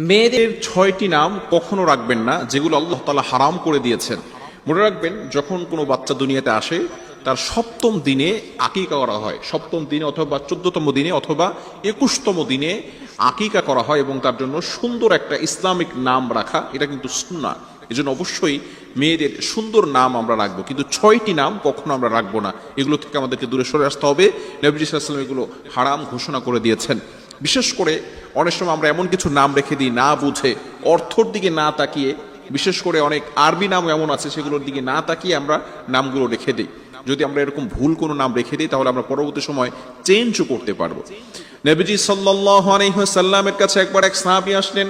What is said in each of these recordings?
মেয়েদের ছয়টি নাম কখনো রাখবেন না, যেগুলো আল্লাহ তালা হারাম করে দিয়েছেন। মনে রাখবেন, যখন কোনো বাচ্চা দুনিয়াতে আসে, তার সপ্তম দিনে আকিকা করা হয়। সপ্তম দিনে অথবা চোদ্দতম দিনে অথবা একুশতম দিনে আকিকা করা হয় এবং তার জন্য সুন্দর একটা ইসলামিক নাম রাখা, এটা কিন্তু সুন্না এই জন্য অবশ্যই মেয়েদের সুন্দর নাম আমরা রাখব। কিন্তু ছয়টি নাম কখনো আমরা রাখব না। এগুলো থেকে আমাদেরকে দূরে সরে আসতে হবে। নবী সাল্লাম এগুলো হারাম ঘোষণা করে দিয়েছেন। বিশেষ করে অনেক সময় আমরা এমন কিছু নাম রেখে দিই না বুঝে, অর্থর দিকে না তাকিয়ে, বিশেষ করে অনেক আরবি নাম এমন আছে সেগুলোর দিকে না তাকিয়ে আমরা নামগুলো রেখে দিই। যদি আমরা এরকম ভুল কোনো নাম রেখে দিই, তাহলে আমরা পরবর্তী সময় চেঞ্জও করতে পারব। নবীজি সাল্লামের কাছে একবার এক সাহাবি আসলেন।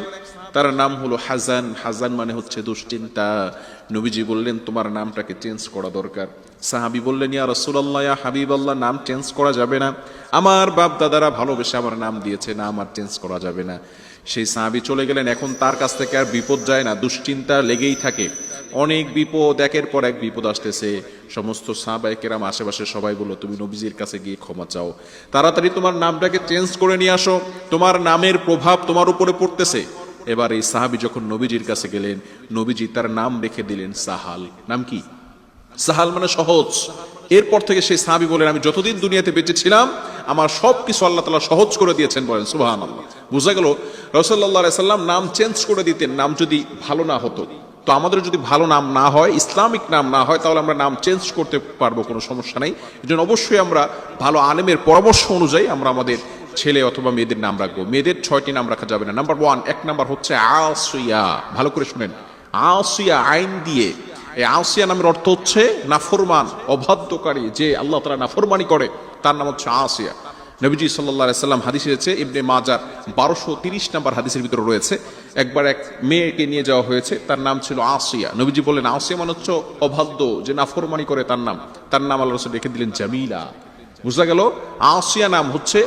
তার নাম হলো হাজান। হাজান মানে হচ্ছে দুশ্চিন্তা। নবীজি বললেন, তোমার নামটাকে চেঞ্জ করা দরকার। সাহাবি বললেন, ইয়া রসুল্লাহ ইয়া হাবিব আল্লাহ নাম চেঞ্জ করা যাবে না। আমার বাপ দাদারা ভালোবেসে আমার নাম দিয়েছে, না আমার চেঞ্জ করা যাবে না। সেই সাহাবি চলে গেলেন। এখন তার কাছ থেকে আর বিপদ যায় না, দুশ্চিন্তা লেগেই থাকে। অনেক বিপদ, একের পর এক বিপদ আসতেছে। সমস্ত সাহাবাইকেরাম আশেপাশে সবাই বলল, তুমি নবীজির কাছে গিয়ে ক্ষমা চাও। তাড়াতাড়ি তোমার নামটাকে চেঞ্জ করে নিয়ে আসো। তোমার নামের প্রভাব তোমার উপরে পড়তেছে। এবার এই সাহাবি যখন নবীজির কাছে গেলেন, নবীজি তার নাম রেখে দিলেন সাহাল। নাম কি? সাহাল মানে সহজ। এরপর থেকে সেই সাহাবি বলেন, আমি যতদিন দুনিয়াতে বেঁচে ছিলাম, আমার সব কিছু আল্লাহ তালা সহজ করে দিয়েছেন, বলেন সুবাহান আল্লাহ বুঝা গেল রসল্লাহ সাল্লাম নাম চেঞ্জ করে দিতেন, নাম যদি ভালো না হতো। তো আমাদের যদি ভালো নাম না হয়, ইসলামিক নাম না হয়, তাহলে আমরা নাম চেঞ্জ করতে পারব, কোনো সমস্যা নেই। এই অবশ্যই আমরা ভালো আলেমের পরামর্শ অনুযায়ী আমরা আমাদের ছেলে অথবা মেয়েদের নাম রাখব। মেয়েদের ছয়টি নাম রাখা যাবে না। নাম্বার ওয়ান এক নাম্বার হচ্ছে আসিয়া ভালো করে শুনেন। আসিয়া আইন দিয়ে, এই আসিয়া নামের অর্থ হচ্ছে নাফরমান, অবাধ্যকারী, যে আল্লাহ তালা নাফরমানি করে, তার নাম হচ্ছে আসিয়া নবীজি সাল্লাহ সাল্লাম হাদিস এসেছে, ইবনে মাজার বারোশো তিরিশ নাম্বার হাদিসের ভিতরে রয়েছে। একবার এক মেয়েকে নিয়ে যাওয়া হয়েছে, তার নাম ছিল আসিয়া নবীজি বললেন আসিয়া মানে হচ্ছে অবাধ্য, যে নাফরমানি করে তার নাম। তার নাম আল্লাহ রেখে দিলেন জামিলা। বুঝা গেল আসিয়া নাম হচ্ছে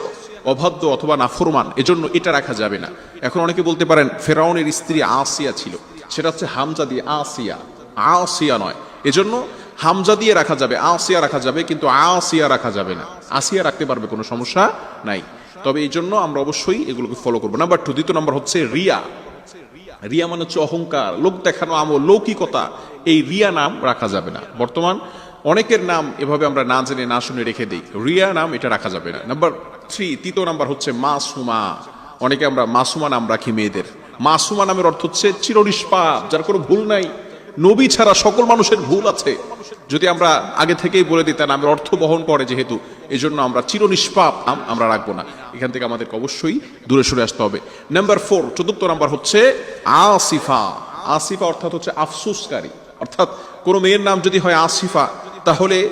অবাধ্য অথবা নাফরমান, এজন্য এটা রাখা যাবে না। এখন অনেকে বলতে পারেন, ফেরাউনের স্ত্রী আসিয়া ছিল। সেটা হচ্ছে হামজা দিয়ে আসিয়া। আসিয়া নয়। এজন্য হামজা দিয়ে রাখা যাবে, আসিয়া রাখা যাবে, কিন্তু আসিয়া রাখা যাবে না। আসিয়া রাখতে পারবে, কোনো সমস্যা নাই। তবে এই জন্য আমরা অবশ্যই এগুলোকে ফলো করব। নাম্বার টু দ্বিতীয় নম্বর হচ্ছে রিয়া। রিয়া মানে হচ্ছে অহংকার, লোক দেখানো, আমল, লৌকিকতা। এই রিয়া নাম রাখা যাবে না। বর্তমান অনেকের নাম এভাবে আমরা না জেনে, না শুনে রেখে দিই। রিয়া নাম এটা রাখা যাবে না। নাম্বার থ্রি তৃতীয় নাম্বার হচ্ছে মাসুমা। অনেকে আমরা মাসুমা নাম রাখি মেয়েদের। মাসুমা নামের অর্থ হচ্ছে চিরনিষ্পাপ, যার কোনো ভুল নাই। নবী ছাড়া সকল মানুষের ভুল আছে। যদি আমরা আগে থেকেই বলে দিই, তার নামের অর্থ বহন করে যেহেতু এই জন্য আমরা চিরনিষ্পাপ নাম আমরা রাখব না। এখান থেকে আমাদেরকে অবশ্যই দূরে সরে আসতে হবে। নাম্বার ফোর চতুর্থ নাম্বার হচ্ছে আসিফা। আসিফা অর্থাৎ হচ্ছে আফসুসকারী। অর্থাৎ কোনো মেয়ের নাম যদি হয় আসিফা, তাহলে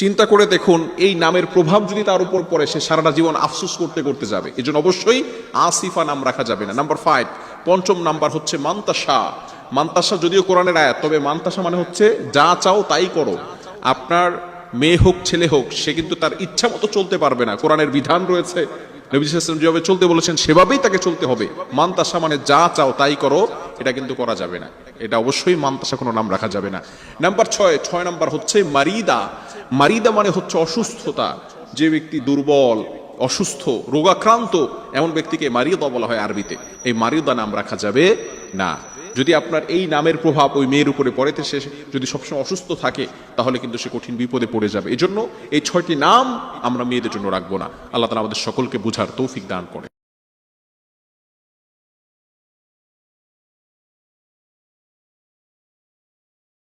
চিন্তা করে দেখুন, এই নামের প্রভাব যদি তার উপর পড়ে, সে সারাটা জীবন আফসুস করতে করতে যাবে। এই জন্য অবশ্যই আসিফা নাম রাখা যাবে না। নাম্বার ফাইভ পঞ্চম নাম্বার হচ্ছে মান্তাসা। মান্তাসা যদিও কোরআনের আয়াত, তবে মান্তাসা মানে হচ্ছে যা চাও তাই করো। আপনার মেয়ে হোক, ছেলে হোক, সে কিন্তু তার ইচ্ছা মতো চলতে পারবে না। কোরআনের বিধান রয়েছে নবী ইসলাম যেভাবে চলতে বলেছেন, সেভাবেই তাকে চলতে হবে। মান্তাসা মানে যা চাও তাই করো, এটা কিন্তু করা যাবে না। এটা অবশ্যই মান্তাসা কোনো নাম রাখা যাবে না। নাম্বার ছয় ছয় নাম্বার হচ্ছে মারিদা। মারিদা মানে হচ্ছে অসুস্থতা। যে ব্যক্তি দুর্বল, অসুস্থ, রোগাক্রান্ত, এমন ব্যক্তিকে মারিয়দা বলা হয় আরবিতে। এই মারিদা নাম রাখা যাবে না। যদি আপনার এই নামের প্রভাব ওই মেয়ের উপরে পড়েতে সে যদি সবসময় অসুস্থ থাকে, তাহলে কিন্তু সে কঠিন বিপদে পড়ে যাবে। এই জন্য এই ছয়টি নাম আমরা মেয়েদের জন্য রাখব না। আল্লাহ তালা আমাদের সকলকে বুঝার তৌফিক দান করে